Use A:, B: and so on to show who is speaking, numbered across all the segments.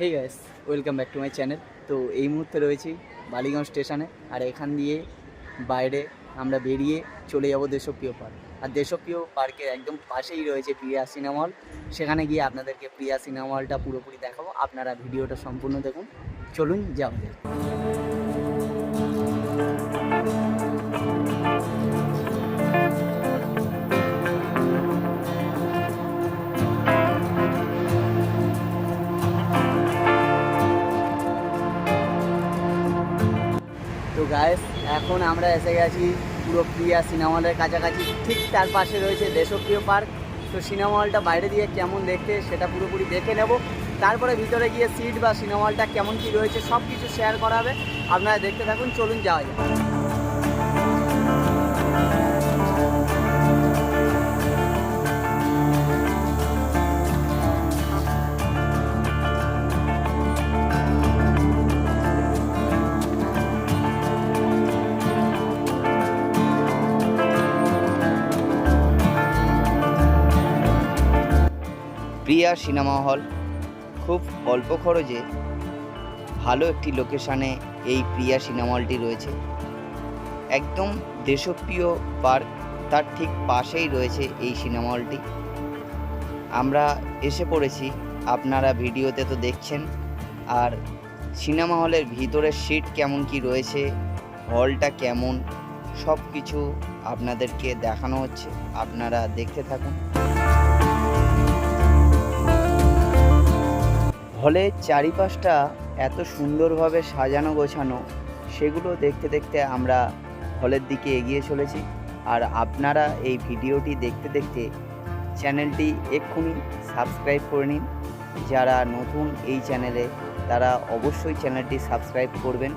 A: Hey guys welcome back to my channel তো এই মুহূর্তে রয়েছি বালিগঞ্জ স্টেশনে। আর এখান দিয়ে বাইরে আমরা বেরিয়ে চলে যাব দেশপ্রিয় পার্ক। আর দেশপ্রিয় পার্কের একদম পাশেই রয়েছে প্রিয়া সিনেমা হল। সেখানে গিয়ে আপনাদেরকে প্রিয়া সিনেমা হলটা পুরোপুরি দেখাবো। আপনারা ভিডিওটা সম্পূর্ণ দেখুন। চলুন যাওয়া তো গায়েস এখন আমরা এসে গেছি পুরো প্রিয়া সিনেমা হলের কাছাকাছি। ঠিক তার পাশে রয়েছে দেশপ্রিয় পার্ক তো সিনেমা হলটা বাইরে দিয়ে কেমন দেখতে সেটা পুরোপুরি দেখে নেব। তারপরে ভিতরে গিয়ে সিট বা সিনেমা হলটা কেমন কী রয়েছে সব কিছু শেয়ার করা হবে। আপনারা দেখতে থাকুন, চলুন যাওয়া যাক। প্রিয়া সিনেমা হল। খুব অল্প খরচে ভালো একটি লোকেশানে এই প্রিয়া সিনেমা হলটি রয়েছে। একদম দেশপ্রিয় পার্ক, তার ঠিক পাশেই রয়েছে এই সিনেমা হলটি আমরা এসে পড়েছি, আপনারা ভিডিওতে তো দেখছেন। আর সিনেমা হলের ভিতরের সিট কেমন কি রয়েছে, হলটা কেমন সব কিছু আপনাদেরকে দেখানো হচ্ছে, আপনারা দেখতে থাকুন। হলের চারিপাশটা এত সুন্দরভাবে সাজানো, গোছানো, সেগুলো দেখতে দেখতে আমরা হলের দিকে এগিয়ে চলেছি। আর আপনারা এই ভিডিওটি দেখতে দেখতে চ্যানেলটি এক্ষুনি সাবস্ক্রাইব করে নিন। যারা নতুন এই চ্যানেলে, তারা অবশ্যই চ্যানেলটি সাবস্ক্রাইব করবেন।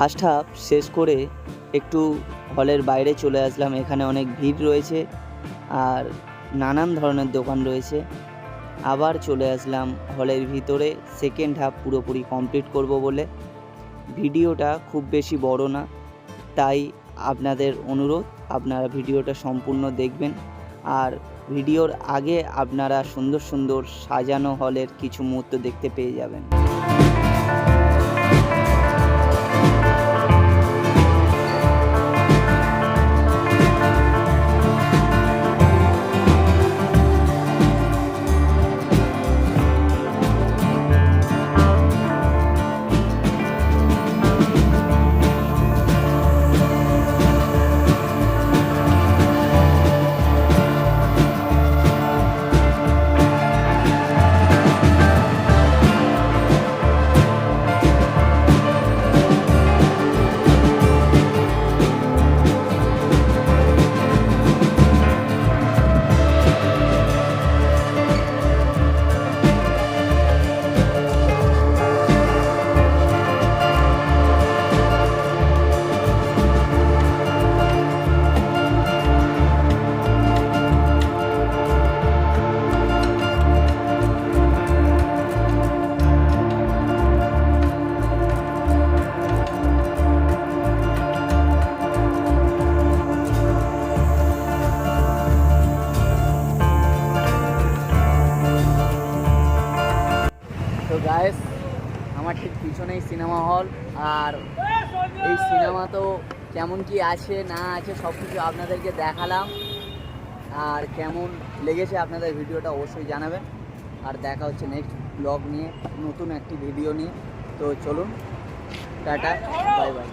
A: ফার্স্ট হাফ শেষ করে একটু হলের বাইরে চলে আসলাম। এখানে অনেক ভিড় রয়েছে আর নানান ধরনের দোকান রয়েছে। আবার চলে আসলাম হলের ভিতরে। সেকেন্ড হাফ পুরোপুরি কমপ্লিট করব বলে। ভিডিওটা খুব বেশি বড় না, তাই আপনাদের অনুরোধ, আপনারা ভিডিওটা সম্পূর্ণ দেখবেন। আর ভিডিওর আগে আপনারা সুন্দর সুন্দর সাজানো হলের কিছু মুহূর্ত দেখতে পেয়ে যাবেন। পিছনেই সিনেমা হল, আর এই সিনেমা তো কেমন কি আছে, না আছে সব কিছু আপনাদেরকে দেখালাম। আর কেমন লেগেছে আপনাদের ভিডিওটা অবশ্যই জানাবেন। আর দেখা হচ্ছে নেক্সট ব্লগ নিয়ে, নতুন একটি ভিডিও নিয়ে। তো চলুন, টাটা বাই বাই